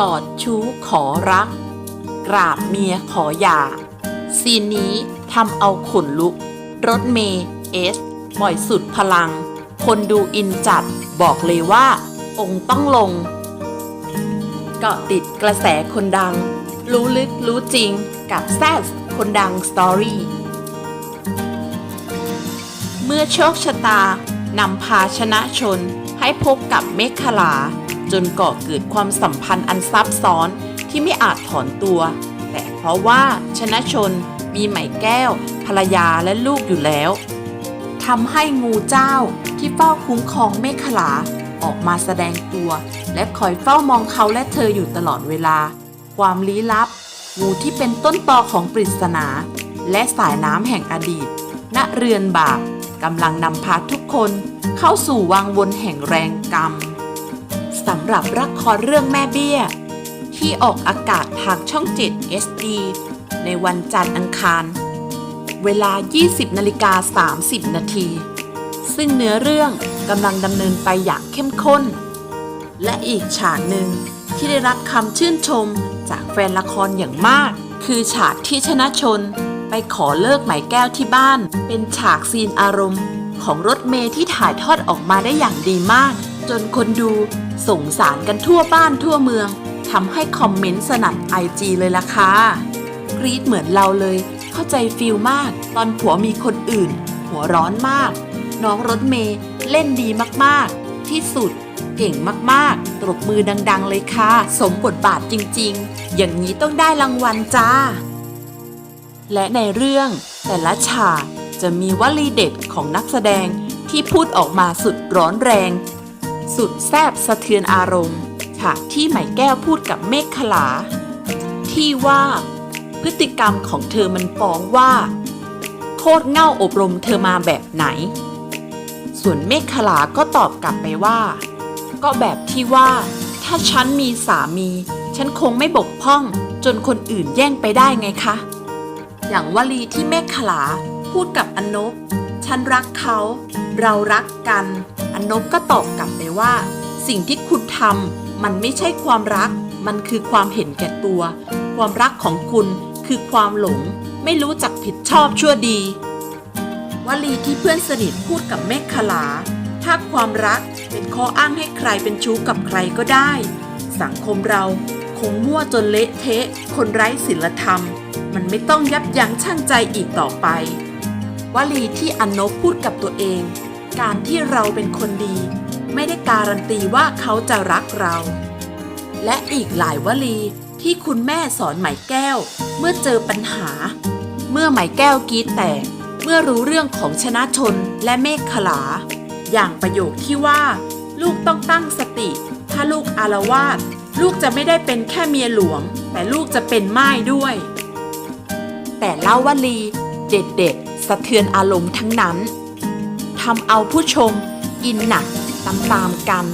กอดชู้ขอรัก กราบเมียขอหย่า ซีนนี้ทำเอาขนลุก รถเมย์เอสบ่อยสุดพลัง คนดูอินจัดบอกเลยว่า องค์ต้องลง เกาะติดกระแสคนดัง รู้ลึกรู้จริงกับแซสคนดังสตอรี่เมื่อโชคชะตานำพาชนะชนให้พบกับเมฆขลา จนก่อเกิดความสัมพันธ์อันซับซ้อนที่ไม่อาจถอนตัว แต่เพราะว่าชนะชนมีไหมแก้ว ภรรยาและลูกอยู่แล้วทำให้งูเจ้าที่เฝ้าคุ้มครองเมฆขลาออกมาแสดงตัว และคอยเฝ้ามองเขาและเธออยู่ตลอดเวลา ความลี้ลับ งูที่เป็นต้นตอของปริศนา และสายน้ำแห่งอดีต ณเรือนบาปกำลังนำพาทุกคนเข้าสู่วังวนแห่งแรงกรรม สำหรับละครเรื่องแม่เบี้ย ที่ออกอากาศทางช่อง 7 SD ในวันจันทร์อังคาร เวลา 20นาฬิกา30 นาที ซึ่งเนื้อเรื่องกำลังดำเนินไปอย่างเข้มข้น และอีกฉากหนึ่งที่ได้รับคำชื่นชมจากแฟนละครอย่างมาก คือฉากที่ชนะชนไปขอเลิกไหมแก้วที่บ้าน เป็นฉากซีนอารมณ์ของรถเมย์ที่ถ่ายทอดออกมาได้อย่างดีมาก จนคนดูสงสารกันทั่วบ้านทั่วเมืองทำให้คอมเมนต์สนั่นไอจีเลยล่ะค่ะกรี๊ดเหมือนเราเลย เข้าใจฟิลมาก ตอนผัวมีคนอื่น หัวร้อนมาก น้องรถเมย์เล่นดีมากๆ ที่สุดเก่งมากๆ ตบมือดัง ๆ เลยค่ะ สมบทบาทจริง ๆ อย่างนี้ต้องได้รางวัลจ้า และในเรื่องแต่ละฉากจะมีวลีเด็ดของนักแสดงที่พูดออกมาสุดร้อนแรง สุดแซบสะเทือนอารมณ์ฉากที่ไหมแก้วพูดกับเมฆขลา ที่ว่าพฤติกรรมของเธอมันฟ้องว่า โคตรเง่าอบรมเธอมาแบบไหน ส่วนเมฆขลาก็ตอบกลับไปว่า ก็แบบที่ว่า ถ้าฉันมีสามี ฉันคงไม่บกพร่องจนคนอื่นแย่งไปได้ไงคะ อย่างวลีที่เมฆขลาพูดกับอนบฉันรักเขา เรารักกันอนบก็ตอบกลับไปว่า สิ่งที่คุณทำมันไม่ใช่ความรัก มันคือความเห็นแก่ตัว ความรักของคุณคือความหลง ไม่รู้จักผิดชอบชั่วดี วลีที่เพื่อนสนิทพูดกับเมฆขลา ถ้าความรักเป็นข้ออ้างให้ใครเป็นชู้กับใครก็ได้ สังคมเราคงมั่วจนเละเทะ คนไร้ศีลธรรม มันไม่ต้องยับยั้งชั่งใจอีกต่อไป วลีที่อนนบพูดกับตัวเอง การที่เราเป็นคนดี ไม่ได้การันตีว่าเขาจะรักเรา และอีกหลายวลีที่คุณแม่สอนไหมแก้ว เมื่อเจอปัญหา เมื่อไหมแก้วกรีดแตก เมื่อรู้เรื่องของชนะชนและเมฆขลา อย่างประโยคที่ว่า ลูกต้องตั้งสติ ถ้าลูกอารวาสลูกจะไม่ได้เป็นแค่เมียหลวง แต่ลูกจะเป็นม่ายด้วย แต่เล่าวลี เด็ดๆสะเทือนอารมณ์ทั้งนั้น ทำเอาผู้ชมอินหนักตามๆกัน